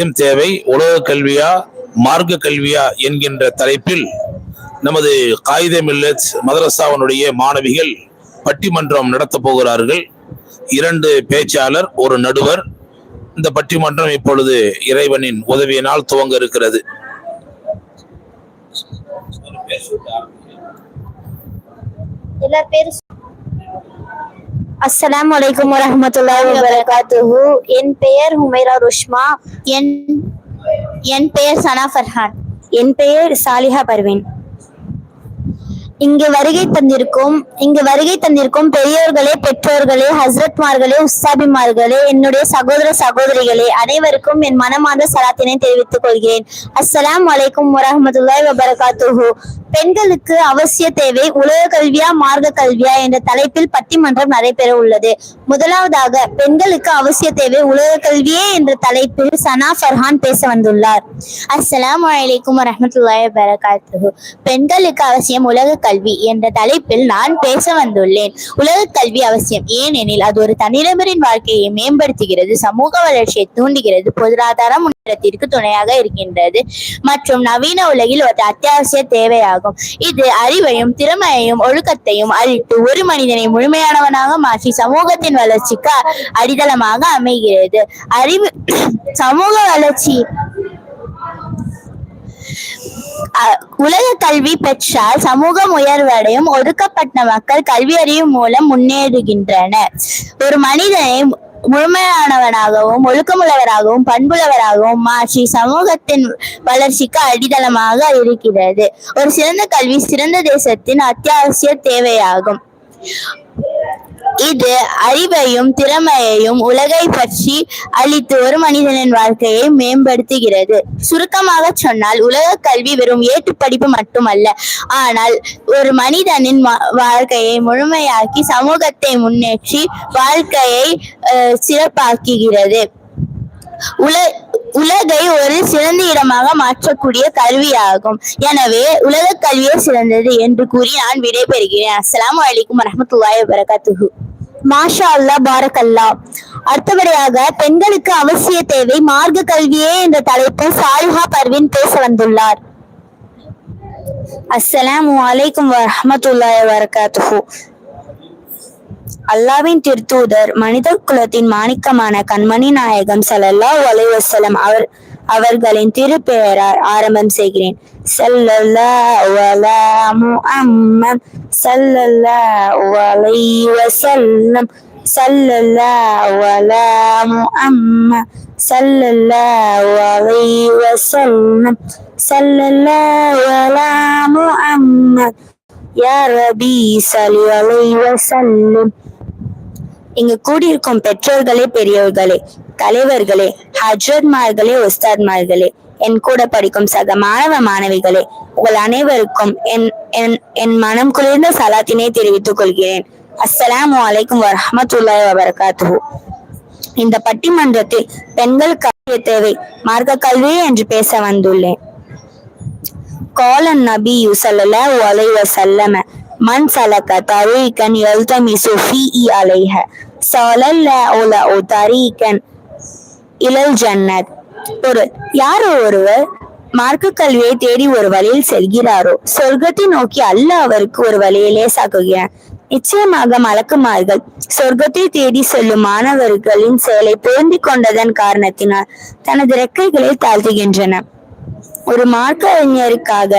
ஏன் தேவை உலக கல்வியா மார்க்க கல்வியா என்கின்ற தலைப்பில் நமது காயித மில்லத் மதரசாவனுடைய மாணவிகள் பட்டிமன்றம் நடத்தப் போகிறார்கள். இரண்டு பேச்சாளர் ஒரு நடுவர். இந்த பட்டிமன்றம் இப்பொழுது இறைவனின் உதவியினால் துவங்க இருக்கிறது. எல்லார் பேரு அஸ்ஸலாமு வலைக்கம் வரமத்துல்லா வபரகாத்துஹு. என் பெயர் ஹுமைரா ருஷ்மா. என் என் பெயர் சனா ஃபர்ஹான். என் பெயர் சாலிஹா பர்வீன். இங்கு வருகை தந்திருக்கும் இங்கு வருகை தந்திருக்கும் பெரியோர்களே பெற்றோர்களே ஹசரத்மார்களே உஸ்தாபிமார்களே என்னுடைய சகோதர சகோதரிகளே அனைவருக்கும் என் மனமார்ந்த சலாத்தினை தெரிவித்துக் கொள்கிறேன். அஸ்ஸலாமு அலைக்கும் வரஹ்மத்துல்லாஹி வபரகாத்துஹு. பெண்களுக்கு அவசிய தேவை உலக கல்வியா மார்க்க கல்வியா என்ற தலைப்பில் பட்டிமன்றம் நடைபெற உள்ளது. முதலாவதாக பெண்களுக்கு அவசிய தேவை உலக கல்வியே என்ற தலைப்பில் சனா ஃபர்ஹான் பேச வந்துள்ளார். அஸ்லாம் வலைக்கும் வரமத்துல்லாய் வரகாத்து பெண்களுக்கு அவசியம் உலக கல்வி என்ற தலைப்பில் நான் பேச வந்துள்ளேன். உலக கல்வி அவசியம். ஏனெனில் அது ஒரு தனிநபரின் வாழ்க்கையை மேம்படுத்துகிறது சமூக வளர்ச்சியை தூண்டுகிறது பொருளாதார முன்னேற்றத்திற்கு துணையாக இருக்கின்றது. மற்றும் நவீன உலகில் ஒரு அத்தியாவசிய தேவையாகும். இது அறிவையும் திறமையையும் ஒழுக்கத்தையும் அழித்து ஒரு மனிதனை முழுமையானவனாக மாற்றி சமூகத்தின் வளர்ச்சிக்கு அடித்தளமாக அமைகிறது. அறிவு சமூக வளர்ச்சி உலக கல்வி பெற்றால் சமூகம் உயர்வடையும் ஒடுக்கப்பட்ட மக்கள் கல்வி அறிவு மூலம் முன்னேறுகின்றனர். ஒரு மனிதனை முழுமையானவனாகவும் ஒழுக்கமுள்ளவராகவும் பண்புள்ளவராகவும் மாற்றி சமூகத்தின் வளர்ச்சிக்கு அடித்தளமாக இருக்கிறது. ஒரு சிறந்த கல்வி சிறந்த தேசத்தின் அத்தியாவசிய தேவையாகும். இது அறிவையும் திறமையையும் உலகை பற்றி அளித்து ஒரு மனிதனின் வாழ்க்கையை மேம்படுத்துகிறது. சுருக்கமாக சொன்னால் உலக கல்வி வெறும் ஏட்டு படிப்பு மட்டுமல்ல ஆனால் ஒரு மனிதனின் வாழ்க்கையை முழுமையாக்கி சமூகத்தை முன்னேற்றி வாழ்க்கையை அஹ், சிறப்பாக்குகிறது. உல உலகை ஒரு சிறந்த இடமாக மாற்றக்கூடிய கல்வியாகும் எனவே உலக கல்வியே சிறந்தது என்று கூறி நான் விடைபெறுகிறேன். அஸ்லாம் வலைக்கும் வரஹ்மத்துல்லாஹி வபரகாத்துஹு. மாஷா அல்லா பாரக்கல்லா அடுத்தபடியாக பெண்களுக்கு அவசிய தேவை மார்க்க கல்வியே என்ற தலைப்பில் சாலிஹா பர்வின் பேச வந்துள்ளார். அஸ்ஸலாம் அலைக்கும் வரமத்துல்லாய் வபரகாத்துஹு. அல்லாவின் திருத்தூதர் மனித குலத்தின் மாணிக்கமான கண்மணி நாயகம் சல்லல்லா ஒலைவசலம் அவர் அவர்களின் திருப்பெயரால் ஆரம்பம் செய்கிறேன். ஸல்லல்லாஹு அலா முஹம்மத் யா ரபி சலி அலைஹி வஸல்லம். இங்கு கூடியிருக்கும் பெற்றோர்களே பெரியோர்களே தலைவர்களே ஹஜ்ரத்மார்களே உஸ்தாத்மார்களே என் கூட படிக்கும் சக மாணவ மாணவிகளே உங்கள் அனைவருக்கும் என் என் மனம் குளிர்ந்த சலாத்தினை தெரிவித்துக் கொள்கிறேன். அஸ்ஸலாம் வலைக்கும் வரமத்துல்லாய் வபரகாத்து இந்த பட்டிமன்றத்தில் பெண்கள் கல்வி தேவை மார்க்க கல்வி என்று பேச வந்துள்ளேன். கோலன் நபி யுசல்ல ஒலை வசல்லம மண் சலக்க தரீக்கன் எல்தமிசு ஃபீஇ அலைஹ சலல்ல உல ஓ தரீக்கன் இலல் ஜன்னத் யாரோ ஒருவர் மார்க்க கல்வியை தேடி ஒரு வழியில் செல்கிறாரோ சொர்க்கத்தை நோக்கி அல்ல அவருக்கு ஒரு வழியிலே சாக்குகிறார் நிச்சயமாக மலக்குமார்கள் சொர்க்கத்தை தேடி செல்லும் மாணவர்களின் செயலை புரிந்து கொண்டதன் காரணத்தினால் தனது ரெக்கைகளை தாழ்த்துகின்றன ஒரு மார்க்க அறிஞருக்காக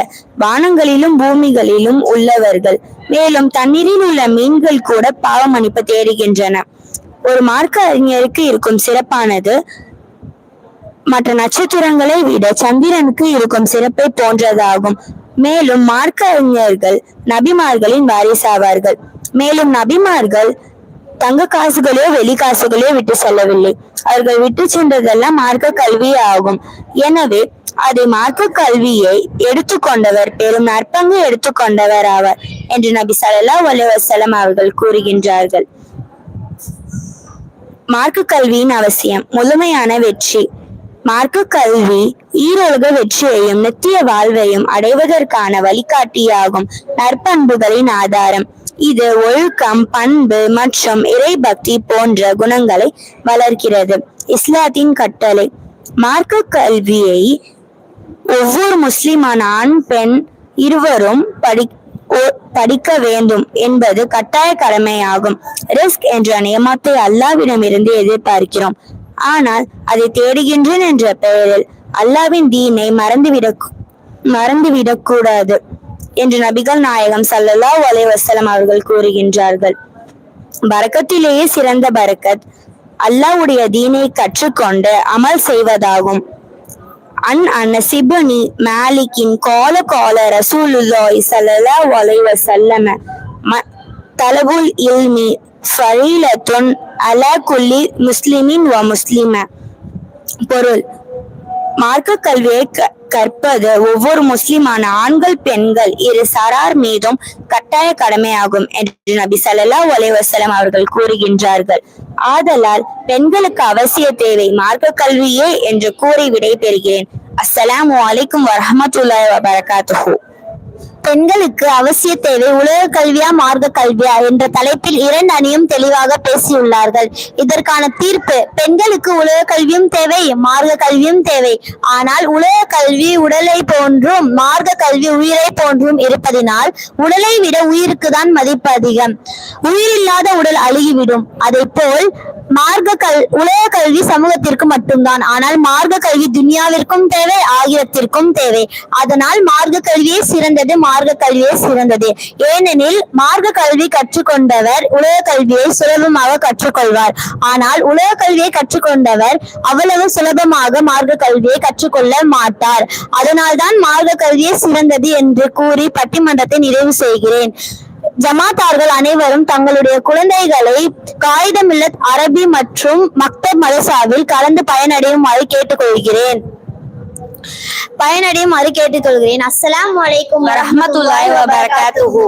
வானங்களிலும் பூமிகளிலும் உள்ளவர்கள். மேலும் தண்ணீரில் உள்ள மீன்கள் கூட பாவ மன்னிப்பு தேடுகின்றன. ஒரு மார்க்க அறிஞருக்கு இருக்கும் சிறப்பானது மற்ற நட்சத்திரங்களை விட சந்திரனுக்கு இருக்கும் சிறப்பை போன்றதாகும். மேலும் மார்க்க அறிஞர்கள் நபிமார்களின் வாரிசாவார்கள். மேலும் நபிமார்கள் தங்க காசுகளோ வெளி காசுகளோ விட்டு செல்லவில்லை. அவர்கள் விட்டு சென்றதெல்லாம் மார்க்க கல்வி ஆகும் எனவே அதை மார்க்க கல்வியை எடுத்துக்கொண்டவர் பெரும் நற்பங்கு எடுத்துக்கொண்டவர் ஆவார் என்று நபி ஸல்லல்லாஹு அலுவலம் அவர்கள் கூறுகின்றார்கள். மார்க்க கல்வியின் அவசியம் முழுமையான வெற்றி. மார்க்க கல்வி ஈரோக வெற்றியையும் நித்திய வாழ்வையும் அடைவதற்கான வழிகாட்டியாகும் நற்பண்புகளின் ஆதாரம். இது ஒழுக்கம் பண்பு மற்றும் இறைபக்தி போன்ற குணங்களை வளர்க்கிறது. இஸ்லாத்தின் கட்டளை மார்க்க கல்வியை ஒவ்வொரு முஸ்லிமான ஆண் பெண் இருவரும் படி ஓ- படிக்க வேண்டும் என்பது கட்டாய கடமையாகும். ரிஸ்க் என்ற நியமத்தை அல்லாவிடமிருந்து எதிர்பார்க்கிறோம். ஆனால் அதை தேடுகின்றேன் என்ற பெயரில் அல்லாவின் தீனை மறந்துவிட மறந்துவிடக்கூடாது என்று நபிகள் நாயகம் சல்லல்லா அலைஹி அவர்கள் கூறுகின்றார்கள். பரக்கத்திலேயே சிறந்த பரக்கத் அல்லாஹ்வுடைய தீனை கற்றுக்கொண்டு அமல் செய்வதாகும். அன் அனசிபுனி மாலிக்கின் கால கால ரசூலுல்லாஹி ஸல்லல்லாஹு அலைஹி வஸல்லம். ம- தலபுல் இல்மி ஃபரீலத்துன் அலா குல்லி முஸ்லிமின் வ முஸ்லிம. பொருள் மார்க்க கல்வியை க- கற்பது ஒவ்வொரு முஸ்லிமான ஆண்கள் பெண்கள் இரு சரார் மீதும் கட்டாய கடமையாகும் என்று நபி சல்லா அலைஹி அவர்கள் கூறுகின்றார்கள். ஆதலால் பெண்களுக்கு அவசிய தேவை மார்க்க கல்வியே என்று கூறி விடை பெறுகிறேன் அஸ்ஸலாமு அலைக்கும் வரஹ்மத்துல்லாஹி வபரகாத்துஹு. பெண்களுக்கு அவசிய தேவை உலக கல்வியா மார்க்க கல்வியா என்ற தலைப்பில் இரண்டு அணியும் தெளிவாக பேசியுள்ளார்கள். இதற்கான தீர்ப்பு பெண்களுக்கு உலக கல்வியும் தேவை மார்க்க கல்வியும் தேவை. ஆனால் உலக கல்வி உடலை போன்றும் மார்க்க கல்வி உயிரை போன்றும் இருப்பதினால் உடலை விட உயிருக்கு தான் மதிப்பு அதிகம். உயிரில்லாத உடல் அழுகிவிடும். அதை போல் மார்க்க கல் உலக கல்வி சமூகத்திற்கு மட்டும்தான். ஆனால் மார்க்க கல்வி துனியாவிற்கும் தேவை ஆகியத்திற்கும் தேவை. அதனால் மார்க்க கல்வியே சிறந்தது மார்க்க கல்வியே சிறந்தது. ஏனெனில் மார்க்க கல்வி கற்றுக்கொண்டவர் உலக கல்வியை சுலபமாக கற்றுக்கொள்வார். ஆனால் உலக கல்வியை கற்றுக்கொண்டவர் அவ்வளவு சுலபமாக மார்க்க கல்வியை கற்றுக்கொள்ள மாட்டார். அதனால்தான் மார்க்க கல்வியே சிறந்தது என்று கூறி பட்டிமன்றத்தை நிறைவு செய்கிறேன். ஜமாத்தார்கள் அனைவரும் தங்களுடைய குழந்தைகளை காகிதமில்லத் அரபி மற்றும் மக்தப் மதசாவில் கலந்து பயனடையுமாறு கேட்டுக்கொள்கிறேன். பயனடையுமாறு கேட்டுக்கொள்கிறேன். அஸ்லாம் வலைக்கும் வரஹ்மத்துல்லாஹி வபரகாத்துஹு.